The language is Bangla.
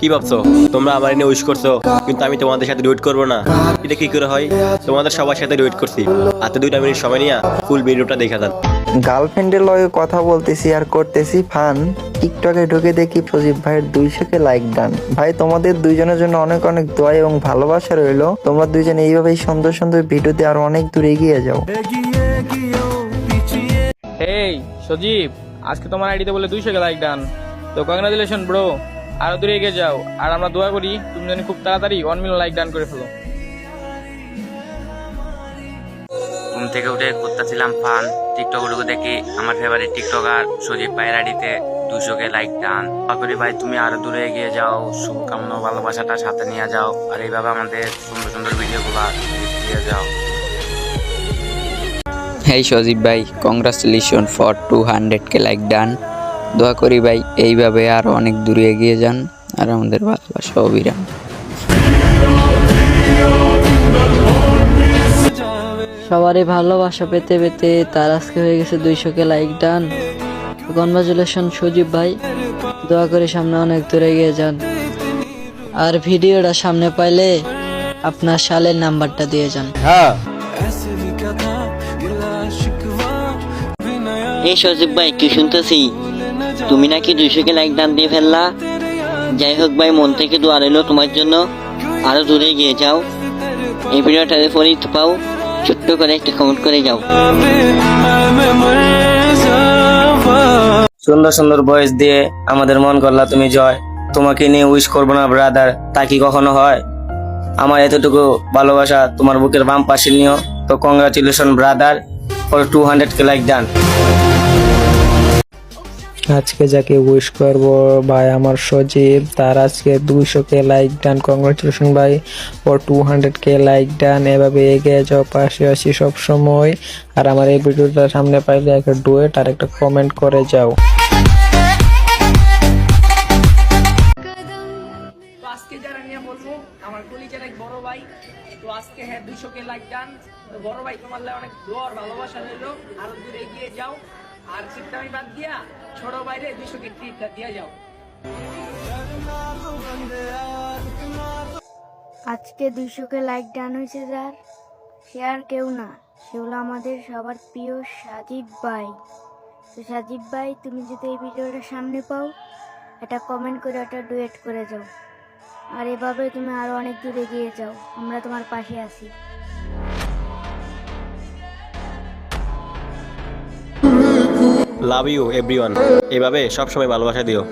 কি ভাবছ? তোমরা আমার এনে উইশ করছ কিন্তু আমি তোমাদের সাথে ডুয়েট করব না। এটা কি করে হয়? তোমাদের সবার সাথে ডুয়েট করছি। আর তো দুইটা মিনিট সময় নিয়ে ফুল ভিডিওটা দেখা যান গার্লফ্রেন্ডের লগে কথা বলতেছি আর করতেছি ফান টিকটকে ঢুকে দেখি প্রদীপ ভাইয়ের দুইশোকে লাইক ডান ভাই তোমাদের দুইজনের জন্য অনেক অনেক দোয়া এবং ভালোবাসা রইল। তোমরা দুইজন এইভাবেই সুন্দর সুন্দর ভিডিওতে আরও অনেক দূর এগিয়ে যাও। এই সজীব আজকে তোমার আইডিতে বলে দুইশো কে লাইক ডান তো কংগ্রাচুলেশন ব্রো আরও দূরে এগিয়ে যাও। আর আমরা দোয়া করি তুমি যেন খুব তাড়াতাড়ি ওয়ান মিলিয়ন লাইক ডান করে ফেলো। ঘুম থেকে উঠে ঘুরতেছিলাম ফান টিকটক ঢুকে দেখি আমার ফেভারিট টিকটক টিকটকার সজীব ভাইয়ের আইডিতে দুশোকে লাইক ডান আশা করি ভাই তুমি আরও দূরে এগিয়ে যাও শুভকামনা ও ভালোবাসাটা সাথে নিয়ে যাও আর এইভাবে আমাদের সুন্দর সুন্দর ভিডিও ভিডিওগুলো দিয়ে যাও। হেই সজীব ভাই congratulation for two hundred K like done দোয়া করি ভাই এইভাবে আরও অনেক দূরে এগিয়ে যান আর আমাদের ভালোবাসা অবিরাম সবারই ভালোবাসা পেতে পেতে তার আজকে হয়ে গেছে দুইশোকে লাইক ডান কনগ্রাচুলেশন সজীব ভাই দোয়া করে সামনে অনেক দূরে গিয়ে যান। আর ভিডিওটা সামনে পাইলে আপনার সালের নাম্বারটা দিয়ে যান। এই সজীব ভাই কি শুনতেছি? তুমি নাকি দুইশোকে লাইক ডান দিয়ে ফেললা? যাই হোক ভাই, মন থেকে দোয়া রইল তোমার জন্য। আরও দূরে গিয়ে যাও। এই ভিডিওটা তো পাও। ছোট্ট করে একটা কমেন্ট করে যাও। সুন্দর সুন্দর ভয়েস দিয়ে আমাদের মন করলা তুমি, জয়। তোমাকে নিয়ে উইশ করব না ব্রাদার তা কি কখনো হয়? আমার এতটুকু ভালোবাসা তোমার বুকের বাম পাশে নিও। তো congratulation brother for two hundred K like done আজকে যাকে উইশ করব ভাই আমার সজীব, তার আজকে দুইশো কে লাইক ডান কংগ্রাচুলেশন ভাই, ও two hundred K like done এভাবে এগিয়ে যাও, পাশে আছি সব সময়। আর আমার এই ভিডিওটা সামনে পাইলে একটা ডুয়েট আর একটা কমেন্ট করে যাও। হ্যাঁ বড় ভাই তোমার অনেক ভালোবাসা রইল। আরও দূরে এগিয়ে যাও। আর চিন্তামি বাদ দিয়া ছোট বাইরে ট্রিটটা দিয়ে যাও। আজকে দুইশোকে লাইক ডান হয়েছে যার। সে আর কেউ না, সে হলো আমাদের সবার প্রিয় সাজিব ভাই। তো সাজিব ভাই, তুমি যদি এই ভিডিওটা সামনে পাও, একটা কমেন্ট করে একটা ডুয়েট করে যাও। আর এভাবে তুমি আরও অনেক দূরে গিয়ে যাও, আমরা তোমার পাশে আছি। লাভ ইউ এভরিওয়ান এভাবে সবসময় ভালোবাসা দিও।